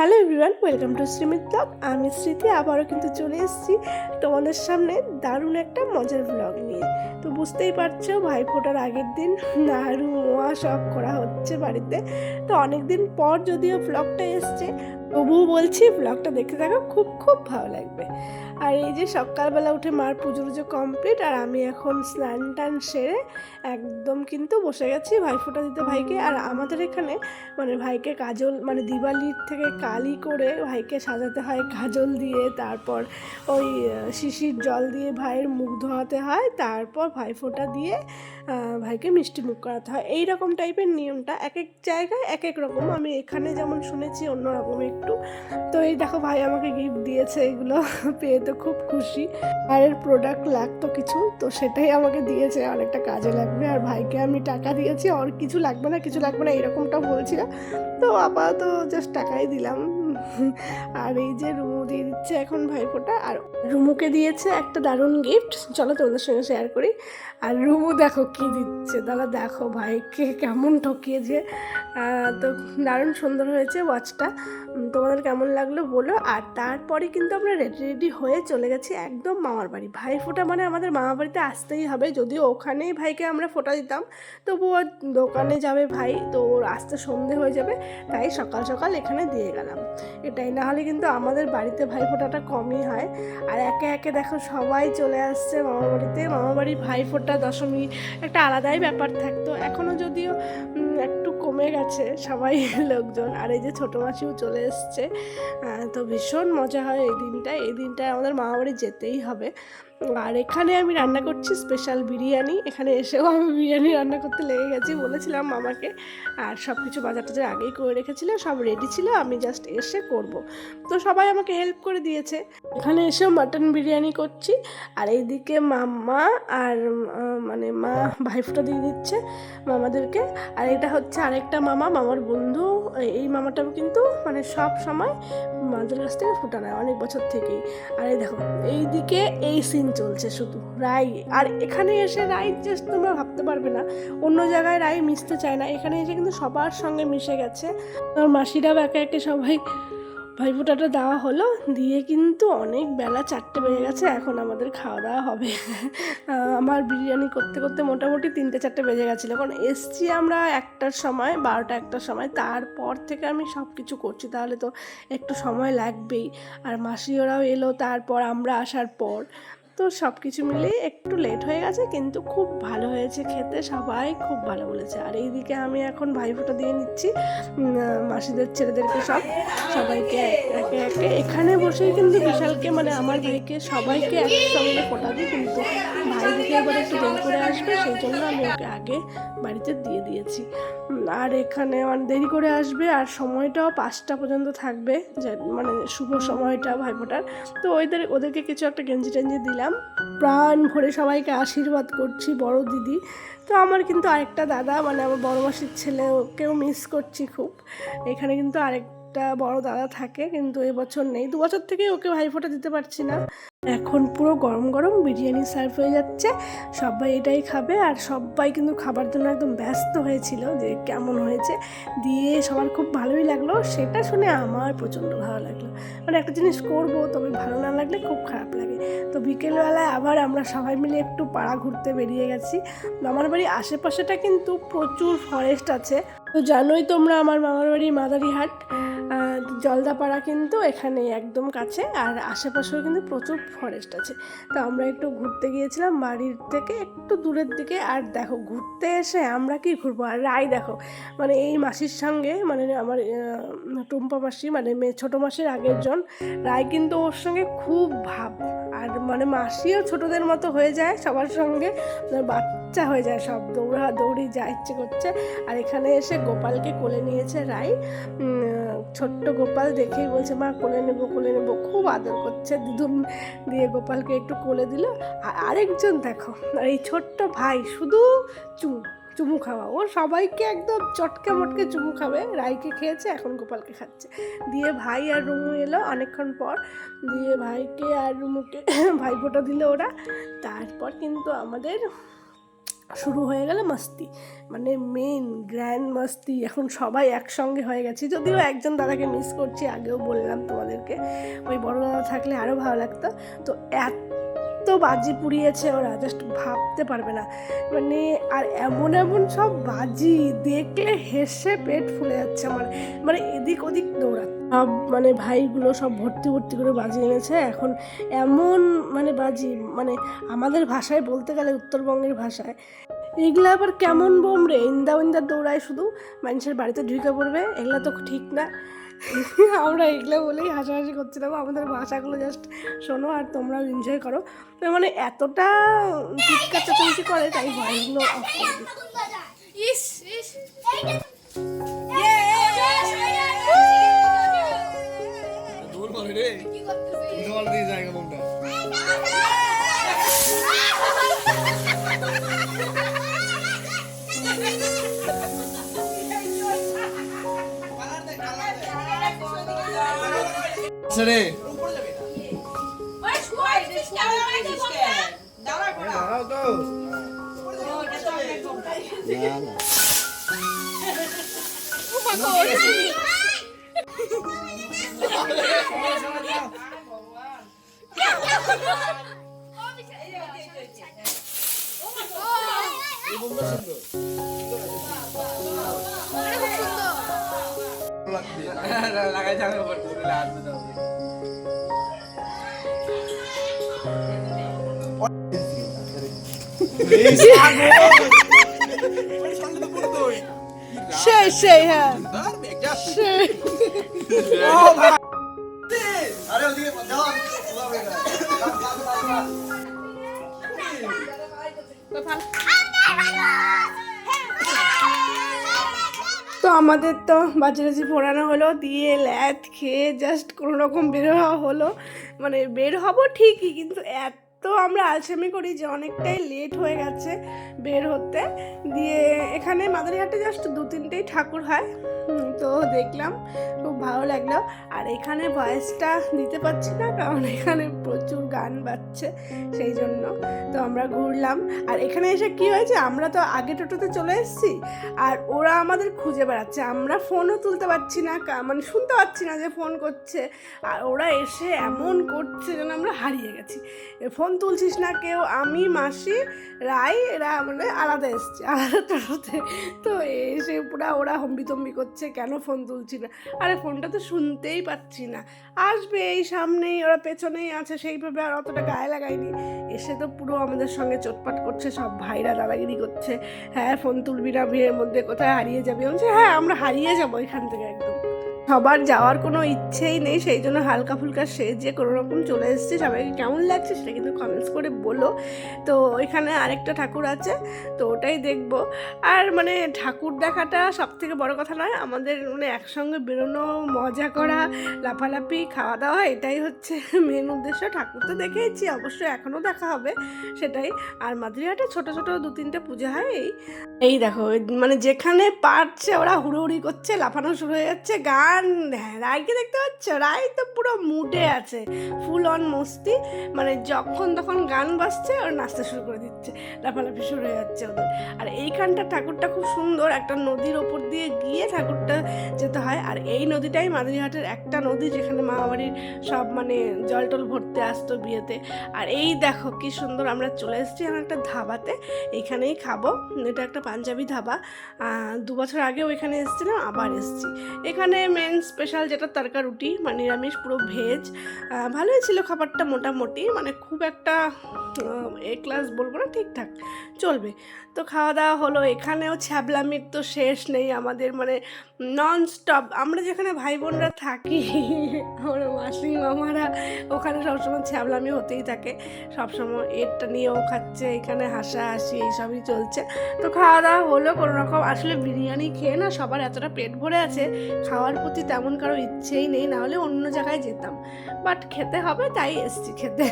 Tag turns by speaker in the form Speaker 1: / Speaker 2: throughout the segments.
Speaker 1: Hello everyone welcome to Shrimit blog আমি স্মৃতি, আবারও কিন্তু চলে এসেছি তোমাদের সামনে দারুণ একটা মজার ব্লগ নিয়ে। তো বুঝতেই পারছ ভাই ফোটার আগের দিন নাড়ু, মোয়া সব করা হচ্ছে বাড়িতে। তো অনেক দিন পর যদিও ব্লগটা এসছে তবুও বলছি ব্লগটা দেখতে থাকো খুব খুব ভালো লাগবে। আর এই যে সকালবেলা উঠে মার পুজো টুজো কমপ্লিট আর আমি এখন স্নান টান সেরে একদম কিন্তু বসে গেছি ভাই ফোঁটা দিতে ভাইকে। আর আমাদের এখানে মানে ভাইকে কাজল মানে দিওয়ালির থেকে কালি করে ভাইকে সাজাতে হয় কাজল দিয়ে, তারপর ওই শিশির জল দিয়ে ভাইয়ের মুখ ধোয়াতে হয়, তারপর ভাই ফোঁটা দিয়ে ভাইকে মিষ্টি মুখ করাতে হয়। এই রকম টাইপের নিয়মটা এক এক জায়গায় এক এক রকম। আমি এখানে যেমন শুনেছি অন্যরকম একটু। তো এই দেখো ভাই আমাকে গিফট দিয়েছে, এগুলো পেয়ে তো খুব খুশি। আর এর প্রোডাক্ট লাগতো কিছু, তো সেটাই আমাকে দিয়েছে, অনেকটা কাজে লাগবে। আর ভাইকে আমি টাকা দিয়েছি, আর কিছু লাগবে না, কিছু লাগবে না এরকমটা বলছিল। তো আপাতত জাস্ট টাকাই দিলাম। আর এই যে রুমু দিয়ে দিচ্ছে এখন ভাইফোঁটা, আর রুমুকে দিয়েছে একটা দারুণ গিফট চলো তোমাদের সঙ্গে শেয়ার করি। আর রুমু দেখো কি দিচ্ছে, দাদা দেখো ভাইকে কেমন ঠকিয়েছে। তো দারুণ সুন্দর হয়েছে ওয়াচটা তোমাদের কেমন লাগল বলো। আর তারপরে কিন্তু আমরা রেডি রেডি হয়ে চলে গেছি একদম মামার বাড়ি। ভাই ফোঁটা মানে আমাদের মামার বাড়িতে আসতেই হবে। যদিও ওখানেই ভাইকে আমরা ফোঁটা দিতাম, তবুও দোকানে যাবে ভাই, তো ওর আসতে সন্ধে হয়ে যাবে, তাই সকাল সকাল এখানে দিয়ে গেলাম। এটাই না হলে কিন্তু আমাদের বাড়িতে ভাই ফোঁটাটা কমই হয়। আর একে একে দেখো সবাই চলে আসছে মামা বাড়িতে। মামা বাড়ি ভাই ফোঁটা দশমী একটা আলাদাই ব্যাপার থাকতো। এখনও যদিও একটু কমে গেছে সবাই, লোকজন। আর এই যে ছোটো মাসিও চলে এসছে। তো ভীষণ মজা হয় এই দিনটা এই দিনটায় আমাদের মামাবাড়ি যেতেই হবে। আর এখানে আমি রান্না করছি স্পেশাল বিরিয়ানি। এখানে এসেও আমি বিরিয়ানি রান্না করতে লেগে গেছি বলেছিলাম মামাকে। আর সব কিছু বাজার টাজার আগেই করে রেখেছিল, সব রেডি ছিল, আমি জাস্ট এসে করব। তো সবাই আমাকে হেল্প করে দিয়েছে। এখানে এসেও মাটন বিরিয়ানি করছি। আর এইদিকে মাম্মা আর মানে মা ভাইফোঁটা দিয়ে দিচ্ছে মামাদেরকে। আর এটা হচ্ছে আরেকটা মামা, মামার বন্ধু। এই মামাটাও কিন্তু মানে সব সময় মাদের কাছ থেকে ফুটা নেয় অনেক বছর থেকেই। আর এই দেখো, এইদিকে এই সিন চলছে শুধু, রাই। আর এখানে এসে রাই জাস্ট তোমরা ভাবতে পারবে না, অন্য জায়গায় রাই মিশতে চায় না, এখানে এসে কিন্তু সবার সঙ্গে মিশে গেছে। আর মাসিরাও একে একে সবাই ভাইফোঁটাটা দেওয়া হলো, দিয়ে কিন্তু অনেক বেলা চারটে বেজে গেছে, এখন আমাদের খাওয়া দাওয়া হবে। আমার বিরিয়ানি করতে করতে মোটামুটি তিনটে চারটে বেজে গেছিল। কারণ এসছি আমরা একটার সময়, বারোটা একটার সময়, তারপর থেকে আমি সব কিছু করছি। তাহলে তো একটু সময় লাগবেই। আর মাসি ওরাও এলো, তারপর আমরা আসার পর তো সব কিছু মিলিয়ে একটু লেট হয়ে গেছে, কিন্তু খুব ভালো হয়েছে খেতে, সবাই খুব ভালো বলেছে। আর এইদিকে আমি এখন ভাইফোঁটা দিয়ে নিচ্ছি মাসিদের, ছেলেদেরকে সব, সবাইকে একে একে। এখানে বসেই কিন্তু বিশালকে মানে আমার ভাইকে, সবাইকে একসঙ্গে ফোটা দিই, কিন্তু ভাই দিকে এবার একটু দেরি করে আসবে সেই জন্য আমি ওকে আগে বাড়িতে দিয়ে দিয়েছি। আর এখানে অনেক দেরি করে আসবে আর সময়টাও পাঁচটা পর্যন্ত থাকবে যা- মানে শুভ সময়টা ভাইফোঁটার। তো ওইদের ওদেরকে কিছু একটা গেঞ্জি টেঞ্জি দিলাম। প্রাণ ভরে সবাইকে আশীর্বাদ করছি বড় দিদি। তো আমার কিন্তু আরেকটা দাদা মানে আমার বড় মাসির ছেলে ওকেও মিস করছি খুব। এখানে কিন্তু আরেকটা বড় দাদা থাকে, কিন্তু এবছর নেই। দু বছর থেকে ওকে ভাইফোঁটা দিতে পারছি না। এখন পুরো গরম গরম বিরিয়ানি সার্ভ হয়ে যাচ্ছে। সবাই এটাই খাবে আর সবাই কিন্তু খাবার জন্য একদম ব্যস্ত হয়েছিল যে কেমন হয়েছে। দিয়ে সবার খুব ভালোই লাগল। সেটা শুনে আমার প্রচণ্ড ভালো লাগল। মানে একটা জিনিস করব, তবে ভালো না লাগলে খুব খারাপ লাগে। তো বিকেলবেলায় আবার আমরা সবাই মিলে একটু পাড়া ঘুরতে বেরিয়ে গেছি। মামার বাড়ির আশেপাশেটা কিন্তু প্রচুর ফরেস্ট আছে। তো জানোই তোমরা আমার মামার বাড়ি মাদারিহাট। জলদাপাড়া কিন্তু এখানে একদম কাছে আর আশেপাশেও কিন্তু প্রচুর ফরেস্ট আছে। তো আমরা একটু ঘুরতে গিয়েছিলাম বাড়ির থেকে একটু দূরের দিকে আর দেখো ঘুরতে এসে আমরা কি ঘুরবো? আর রাই দেখো মানে এই মাসির সঙ্গে মানে আমার টুম্পা মাসি মানে মেয়ে ছোটো মাসির আগের জন রায় কিন্তু ওর সঙ্গে খুব ভাব। আর মানে মাসিও ছোটদের মতো হয়ে যায় সবার সঙ্গে মানে বাচ্চা হয়ে যায় সব দৌড়া দৌড়ি যা ইচ্ছে করছে। আর এখানে এসে গোপালকে কোলে নিয়েছে উম, ছোট্ট গোপাল দেখেই বলছে, মা, কোলে নেব কোলে নেব। খুব আদর করছে দিদুন দিয়ে গোপালকে একটু কোলে দিল। আর আরেকজন দেখো, এই ছোট্ট ভাই শুধু চুমু চুমু খাওয়া। ও সবাইকে একদম চটকে মটকে চুমু খাবে। রাইকে খেয়েছে, এখন গোপালকে খাচ্ছে। দিয়ে ভাই আর রুমু এলো অনেকক্ষণ পর। দিয়ে ভাইকে আর রুমুকে ভাইফোঁটা দিল ওরা। তারপর কিন্তু আমাদের শুরু হয়ে গেল মাস্তি। মানে মেন গ্র্যান্ড মাস্তি। এখন সবাই একসঙ্গে হয়ে গেছে। যদিও একজন দাদাকে মিস করছি আগেও বললাম তোমাদেরকে। ওই বড় দাদা থাকলে আরও ভালো লাগতো। তো এত বাজি পুড়িয়েছে ওরা জাস্ট ভাবতে পারবে না। মানে আর এমন এমন সব বাজি দেখলে হেসে পেট ফুলে যাচ্ছে আমার। মানে এদিক ওদিক দৌড়াচ্ছে। সব মানে ভাইগুলো সব ভর্তি ভর্তি করে বাজি এনেছে এখন এমন মানে বাজি মানে আমাদের ভাষায় বলতে গেলে উত্তরবঙ্গের ভাষায় এগুলো আবার কেমন বোম রে ইন্দা ইন্দা দৌড়ায় শুধু মানুষের বাড়িতে ঢুকে পড়বে এগুলো তো ঠিক না আমরা এগুলো বলেই হাসাহাসি করছিলাম আমাদের ভাষাগুলো জাস্ট শোনো আর তোমরাও এনজয় করো মানে এতটা চিৎকার চেঁচামেচি করে তাই ভয়েসগুলো অফ করে দিই
Speaker 2: দাঁড়াও তো না না এই বোমটা সুন্দর লাগাই যাবে
Speaker 1: সেই সেই হ্যাঁ। তো আমাদের তো বাজারাজি পড়ানো হলো, দিয়ে ল্যাদ খেয়ে জাস্ট কোনো রকম বের হওয়া হলো। মানে বের হব ঠিকই, কিন্তু এত আমরা আলসেমি করি যে অনেকটাই লেট হয়ে গেছে বের হতে। দিয়ে এখানে মাদারিহাটে জাস্ট দু তিনটেই ঠাকুর হয়। তো দেখলাম, খুব ভালো লাগল। আর এখানে ভয়েসটা দিতে পারছি না, কারণ এখানে প্রচুর গান বাজছে সেই জন্য। তো আমরা ঘুরলাম। আর এখানে এসে কি হয়েছে, আমরা তো আগে টোটোতে চলে এসেছি, আর ওরা আমাদের খুঁজে বেড়াচ্ছে। আমরা ফোনও তুলতে পারছি না মানে শুনতে পাচ্ছি না যে ফোন করছে। আর ওরা এসে এমন করছে যেন আমরা হারিয়ে গেছি। এ ফোন তুলছিস না কেউ, আমি, মাসি, রাই, এরা মানে আলাদা এসছে, আলাদা তো এসে পুরা ওরা হম্বিতম্বি করছে, কেন ফোন তুলছি না? আরে ফোনটা তো শুনতেই পাচ্ছি না। আসবে এই সামনেই, ওরা পেছনেই আছে, সেইভাবে আর অতটা গায়ে লাগায়নি। এসে তো পুরো আমাদের সঙ্গে চটপাট করছে, সব ভাইরা দাদাগিরি করছে। হ্যাঁ ফোন তুলবি না ভিড়ের মধ্যে কোথায় হারিয়ে যাবে? বলছে হ্যাঁ আমরা হারিয়ে যাব এখান থেকে একদম। সবার যাওয়ার কোনো ইচ্ছেই নেই, সেই জন্য হালকা ফুলকা সেজে কোনো রকম চলে এসেছি। সবাইকে কেমন লাগছে সেটা কিন্তু কমেন্টস করে বলো। তো এখানে আরেকটা ঠাকুর আছে, তো ওটাই দেখব। আর মানে ঠাকুর দেখাটা সব থেকে বড় কথা নয়, আমাদের মানে একসঙ্গে বেরোনো, মজা করা, লাফালাফি খাওয়া দাওয়া এটাই হচ্ছে মেন উদ্দেশ্য। ঠাকুর তো দেখেইছি, অবশ্যই এখনও দেখা হবে, সেটাই। আর মাদুরিহাটে ছোট ছোট দু তিনটে পূজা হয়, এই। এই দেখো মানে যেখানে পারছে ওরা হুড়োহুড়ি করছে, লাফানো শুরু হয়ে যাচ্ছে, গান হ্যাঁ রায়কে দেখতে পাচ্ছ? রায় তো পুরো মুডে আছে। ফুল অন মস্তি। মানে যখন তখন গান বাজছে, ওরা নাচতে শুরু করে দিচ্ছে। লাফালাফি শুরু হয়ে যাচ্ছে ওদের। আর এইখানটা ঠাকুরটা খুব সুন্দর। একটা নদীর ওপর দিয়ে গিয়ে ঠাকুরটা যেতে হয়। আর এই নদীটাই মাদারিহাটের একটা নদী যেখানে মামাবাড়ির সব মানে জল টল ভরতে আসতো বিয়েতে। আর এই দেখো কি সুন্দর আমরা চলে এসেছি আমার একটা ধাবাতে। এইখানেই খাব। এটা একটা পাঞ্জাবি ধাবা। দু বছর আগেও এখানে এসেছিলাম, আবার এসেছি। এখানে মেন স্পেশাল যেটা তরকা রুটি মানে নিরামিষ, পুরো ভেজ। ভালোই ছিল খাবারটা মোটামুটি মানে খুব একটা এ ক্লাস বলব না, ঠিকঠাক চলবে। তো খাওয়া দাওয়া হলো, এখানেও ছ্যাবলামির তো শেষ নেই আমাদের মানে নন স্টপ আমরা যেখানে ভাই বোনরা থাকি, আমরা মাসি, মামারা, ওখানে সবসময় ছ্যাবলামি হতেই থাকে। সবসময় এরটা নিয়েও খাচ্ছে, এখানে হাসাহাসি এইসবই চলছে। তো খাওয়া দাওয়া হলো কোনো রকম, আসলে বিরিয়ানি খেয়ে না সবার এতটা পেট ভরে আছে, খাওয়ার প্রতি তেমন কারও ইচ্ছেই নেই না হলে অন্য জায়গায় যেতাম। বাট খেতে হবে, তাই এসছি খেতে।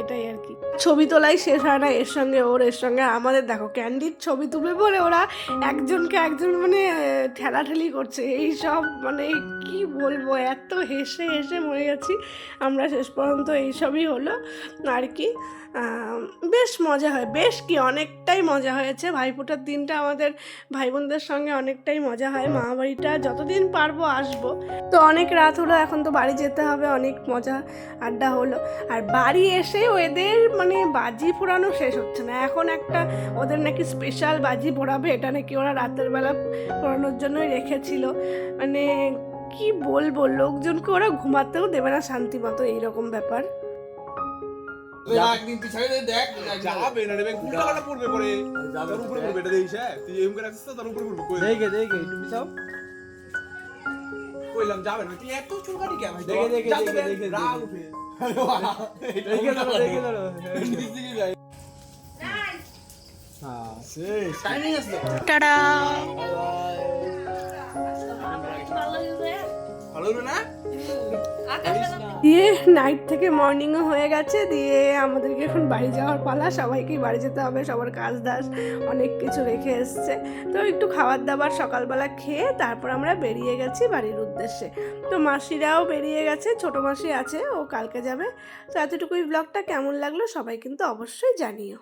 Speaker 1: এটাই আর কি। ছবি তোলাই শেষ হয় না, এর সঙ্গে ওর, এর সঙ্গে আমাদের। দেখো ক্যান্ডির ছবি তুলবে বলে ওরা একজনকে একজন মানে ঠেলাঠেলি করছে। এই সব মানে কি বলব, এত হেসে হেসে মরে গেছি। আমরা শেষ পর্যন্ত এইসবই হলো আর কি। বেশ মজা হয়, বেশ কি অনেকটাই মজা হয়েছে। ভাইফোঁটার দিনটা আমাদের ভাই বোনদের সঙ্গে অনেকটাই মজা হয়। মা বাড়িটা যতদিন পারব আসব। তো অনেক রাত হলো এখন তো বাড়ি যেতে হবে অনেক মজা আড্ডা হলো। আর বাড়ি এসে ওদের মানে বাজি পোড়ানো শেষ হচ্ছে না। এখন একটা ওদের নাকি স্পেশাল বাজি পোড়াবে এটা নাকি ওরা রাতের বেলা পোড়ানোর জন্যই রেখেছিল। মানে কি বলব লোকজনকে ওরা ঘুমাতেও দেবে না শান্তি মতো এইরকম ব্যাপার।
Speaker 2: দেখ
Speaker 3: কইলাম যাবে না। তুই এত চুলকানি কেন? ভাই
Speaker 4: দেখে, দেখে, দেখে,
Speaker 3: দেখে, রাগ
Speaker 4: দেখে।
Speaker 3: উঠে।
Speaker 4: দেখে ধরো দেখে ধরো
Speaker 3: নিচ যাই
Speaker 4: হ্যাঁ
Speaker 3: শেষ
Speaker 2: টাইমিং আছে
Speaker 1: টাটা।
Speaker 3: ভালো না?
Speaker 1: দিয়ে নাইট থেকে মর্নিংও হয়ে গেছে, দিয়ে আমাদেরকে এখন বাড়ি যাওয়ার পালা। সবাইকেই বাড়ি যেতে হবে, সবার কাজ দাস অনেক কিছু রেখে এসছে। তো একটু খাবার দাবার সকালবেলা খেয়ে তারপর আমরা বেরিয়ে গেছি বাড়ির উদ্দেশ্যে। তো মাসিরাও বেরিয়ে গেছে, ছোট মাসি আছে, ও কালকে যাবে। তো এতটুকুই ব্লগটা কেমন লাগল সবাই কিন্তু অবশ্যই জানিও।